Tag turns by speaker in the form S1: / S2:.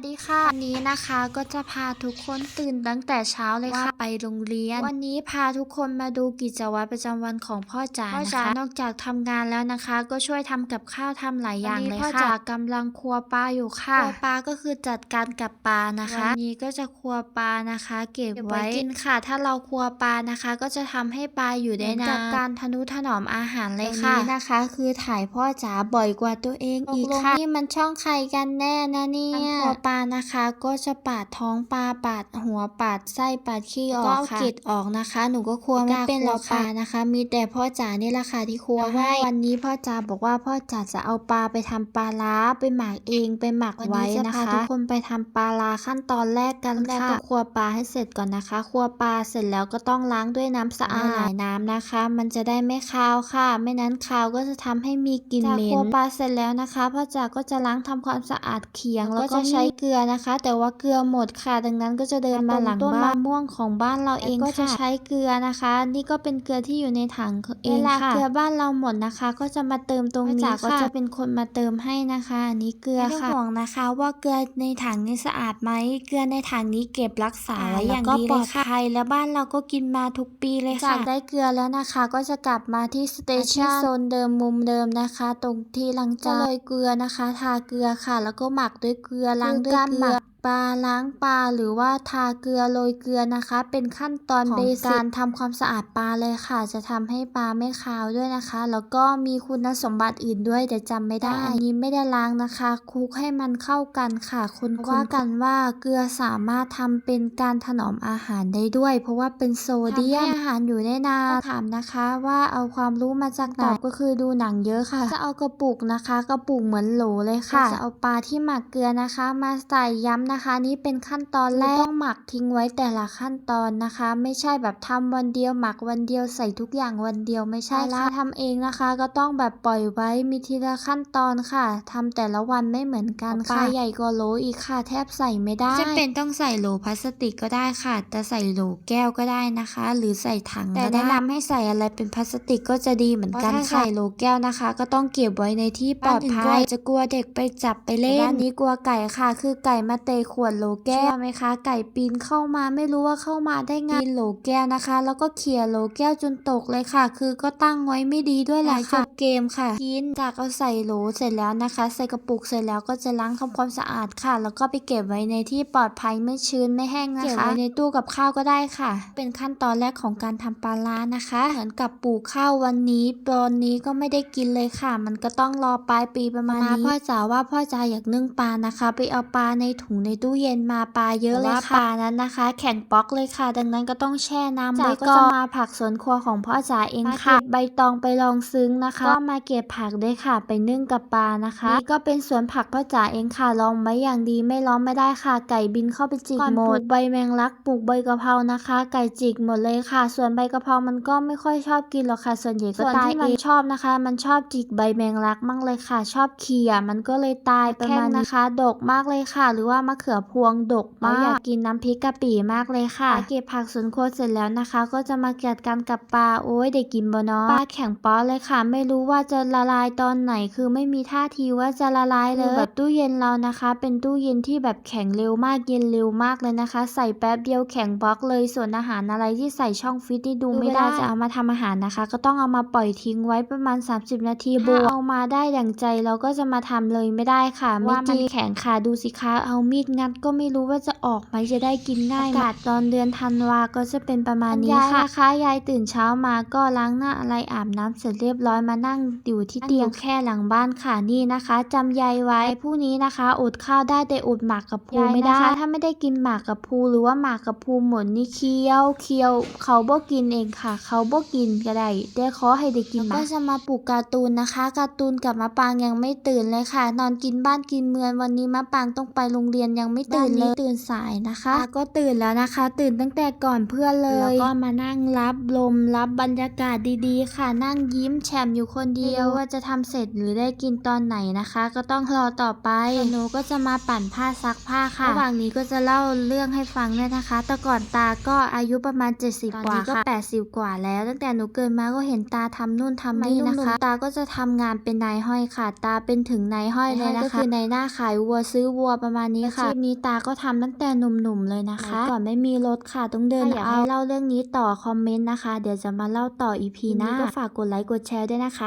S1: สวัสดีค่ะวันนี้นะคะก็จะพาทุกคนตื่นตั้งแต่เช้าเลยค่ะไปโรงเรียน วันนี้พาทุกคนมาดูกิจวัตรประจำวันของพ่อจ๋านะคะนอกจากทำงานแล้วนะคะ ก็ช่วยทำกับข้าวทำหลายอย่างเลยค่ะพ่อจ๋ากำลังครัวปลาอยู่ค่ะครัวปลาก็คือจัดการกับปลานะคะวันนี้ก็จะครัวปลานะคะ เก็บไว้กินค่ะ ถ้าเราครัวปลานะคะ ก็จะทำให้ปลาอยู่ได้นานกับการทนุถนอมอาหารเลยค่ะวันนี้นะคะ คือถ่ายพ่อจ๋าบ่อยกว่าตัวเองอีกค่ะนี่มันช่องใครกันแน่นะเนี่ยครัวปลานะคะ ก็จะปาดท้องปลาปาดหัวปาดไส้ปาดขี้ออกค่ะก็เอาเกล็ดออกนะคะ หนูก็ครัวไม่เป็นหรอกค่ะนะคะ มีแต่พ่อจ๋านี่แหละค่ะที่ครัวให้วันนี้พ่อจ๋าบอกว่าพ่อจ๋าจะเอาปลาไปทำปลาล้าไปหมักเองไปหมักไว้นะคะทุกคนไปทำปลาล้าขั้นตอนแรกกันค่ะก็ครัวปลาให้เสร็จก่อนนะคะ ครัวปลาเสร็จแล้วก็ต้องล้างด้วยน้ำสะอาดหลายน้ำนะคะ มันจะได้ไม่คาวค่ะ ไม่นั้นคาวก็จะทำให้มีกลิ่นเหม็นครัวปลาเสร็จแล้วนะคะพ่อจ๋าก็จะล้างทำความสะอาดเขียงแล้วก็ใช้เกลือนะคะ แต่ว่าเกลือหมดค่ะ ดังนั้นก็จะเดินมาหลังต้นมะม่วงของบ้านเราเองก็จะใช้เกลือนะคะ นี่ก็เป็นเกลือที่อยู่ในถังเองค่ะเวลาเกลือบ้านเราหมดนะคะ ก็จะมาเติมตรงนี้ค่ะก็จะเป็นคนมาเติมให้นะคะ อันนี้เกลือค่ะห่วงนะคะ ว่าเกลือในถังนี้สะอาดไหมเกลือในถังนี้เก็บรักษาไว้อย่างดีเลยค่ะและบ้านเราก็กินมาทุกปีเลยค่ะจากได้เกลือแล้วนะคะ ก็จะกลับมาที่สเตชันโซนเดิมมุมเดิมนะคะ ตรงที่ล้างจานโรยเกลือนะคะ ทาเกลือค่ะ แล้วก็หมักด้วยเกลือล้างด้วยเกลือปลาล้างปลาหรือว่าทาเกลือโรยเกลือนะคะ เป็นขั้นตอนเบสิกการทำความสะอาดปลาเลยค่ะ จะทำให้ปลาไม่คาวด้วยนะคะ แล้วก็มีคุณสมบัติอื่นด้วยแต่จำไม่ได้อันนี้ไม่ได้ล้างนะคะคลุกให้มันเข้ากันค่ะคนว่ากันว่าเกลือสามารถทำเป็นการถนอมอาหารได้ด้วย เพราะว่าเป็นโซเดียมอาหารอยู่ได้นานถามนะคะว่าเอาความรู้มาจากไหนก็คือดูหนังเยอะค่ะ จะเอากระปุกนะคะ กระปุกเหมือนโหลเลยค่ะ จะเอาปลาที่หมักเกลือนะคะ มาใส่ย้ำนะคะนี่เป็นขั้นตอนแรกต้องหมักทิ้งไว้แต่ละขั้นตอนนะคะ ไม่ใช่แบบทำวันเดียวหมักวันเดียวใส่ทุกอย่างวันเดียวไม่ใช่ละทำเองนะคะ ก็ต้องแบบปล่อยไว้มีทีละขั้นตอนค่ะทำแต่ละวันไม่เหมือนกันค่ะปลาใหญ่กว่าโหลอีกค่ะ แทบใส่ไม่ได้จะเป็นต้องใส่โหลพลาสติกก็ได้ค่ะแต่ใส่โหลแก้วก็ได้นะคะ หรือใส่ถังแต่แนะนำให้ใส่อะไรเป็นพลาสติกก็จะดีเหมือนกันค่ะใส่โหลแก้วนะคะ ก็ต้องเก็บไว้ในที่ปลอดภัยจะกลัวเด็กไปจับไปเล่นบ้านนี้กลัวไก่ค่ะ คือไก่มาเตะขวดโหลแก้วไหมคะ ไก่ปีนเข้ามาไม่รู้ว่าเข้ามาได้ไงปีนโหลแก้วนะคะ แล้วก็เขี่ยโหลแก้วจนตกเลยค่ะ คือก็ตั้งไว้ไม่ดีด้วยแหละค่ะจบเกมค่ะกินจากเอาใส่โหลเสร็จแล้วนะคะ ใส่กระปุกเสร็จแล้วก็จะล้างทำความสะอาดค่ะ แล้วก็ไปเก็บไว้ในที่ปลอดภัยไม่ชื้นไม่แห้งนะคะเก็บไว้ในตู้กับข้าวก็ได้ค่ะ เป็นขั้นตอนแรกของการทำปลาล้านะคะเหมือนกับปลูกข้าววันนี้ตอนนี้ก็ไม่ได้กินเลยค่ะ มันก็ต้องรอปลายปีประมาณนี้พ่อจ๋าว่าพ่อจ๋าอยากนึ่งปลานะคะ ไปเอาปลาในถุงในตู้เย็นมาปลาเยอะเลยค่ะปลานั้นนะคะ แข็งป๊อกเลยค่ะ ดังนั้นก็ต้องแช่น้ำไว้ก็จะมาผักสวนครัวของพ่อจ๋าเองค่ะ ใบตองไปลองซึ้งนะคะ ก็มาเก็บผักด้วยค่ะ ไปนึ่งกับปลานะคะนี่ก็เป็นสวนผักพ่อจ๋าเองค่ะลองไว้อย่างดีไม่ล้อมไม่ได้ค่ะ ไก่บินเข้าไปจิกหมดใบแมงลักปลูกใบกะเพรานะคะ ไก่จิกหมดเลยค่ะ ส่วนใบกะเพรามันก็ไม่ค่อยชอบกินหรอกค่ะ ส่วนใหญ่ก็ตายเองชอบนะคะ มันชอบจิกใบแมงลักมั่งเลยค่ะ ชอบเขี่ยมันก็เลยตายประมาณนะคะ ดกมากเลยค่ะ หรือว่ามะเขือพวงดกมากอยากกินน้ำพริกกะปิมากเลยค่ะเก็บผักสวนครัวเสร็จแล้วนะคะ ก็จะมาเกียดกันกับปลาโอ้ยได้กินบ่เนาะปลาแข็งป๊อเลยค่ะ ไม่รู้ว่าจะละลายตอนไหนคือไม่มีท่าทีว่าจะละลายเลยแบบตู้เย็นเรานะคะ เป็นตู้เย็นที่แบบแข็งเร็วมากเย็นเร็วมากเลยนะคะ ใส่แป๊บเดียวแข็งบล็อกเลยส่วนอาหารอะไรที่ใส่ช่องฟิตนี่ดูไม่ได้จะเอามาทำอาหารนะคะ ก็ต้องเอามาปล่อยทิ้งไว้ประมาณ 30 นาทีบวเอามาได้ดั่งใจเราก็จะมาทำเลยไม่ได้ค่ะว่ามันแข็งค่ะดูสิคะเอามีดงัดก็ไม่รู้ว่าจะออกไหมจะได้กินง่ายอากาศตอนเดือนธันวาก็จะเป็นประมาณนี้ค่ะนะคะยายตื่นเช้ามาก็ล้างหน้าอะไรอาบน้ำเสร็จเรียบร้อยมานั่งอยู่ที่เตียงแค่หลังบ้านค่ะนี่นะคะจำยายไว้ผู้นี้นะคะอดข้าวได้แต่อดหมากกับพูไม่ได้ถ้าไม่ได้กินหมากกับพูหรือว่าหมากกับพูหมดนี่เคี้ยวเคี้ยวเขาบ่กินเองค่ะ เขาบ่กินก็ได้แต่ขอให้ได้กินก็จะมาปลูกการ์ตูนนะคะการ์ตูนกับมะปางยังไม่ตื่นเลยค่ะ นอนกินบ้านกินเมืองวันนี้มะปางต้องไปโรงเรียนยังไม่ตื่นเลยตื่นสายนะคะก็ตื่นแล้วนะคะ ตื่นตั้งแต่ก่อนเพื่อนเลยแล้วก็มานั่งรับลมรับบรรยากาศดีๆ ค่ะนั่งยิ้มแฉ่มอยู่คนเดียวว่าจะทำเสร็จหรือได้กินตอนไหนนะคะ ก็ต้องรอต่อไปหนูก็จะมาปั่นผ้าซักผ้าค่ะระหว่างนี้ก็จะเล่าเรื่องให้ฟังเนี่ยนะคะ แต่ก่อนตาก็อายุประมาณ 70 กว่าค่ะ80 กว่าแล้ว ตั้งแต่หนูเกิดมาก็เห็นตาทำนู่นทำนี่นะคะ ตาก็จะทำงานเป็นนายห้อยค่ะ ตาเป็นถึงนายห้อยเลยนะคะก็คือนายหน้าขายวัวซื้อวัวประมาณนี้ค่ะคลิปนี้ตาก็ทำตั้งแต่หนุ่มๆเลยนะคะ ก่อนไม่มีรถค่ะต้องเดินเอาอยากให้เล่าเรื่องนี้ต่อคอมเมนต์นะคะ เดี๋ยวจะมาเล่าต่ออีพีหน้าก็ฝากกดไลค์กดแชร์ด้วยนะคะ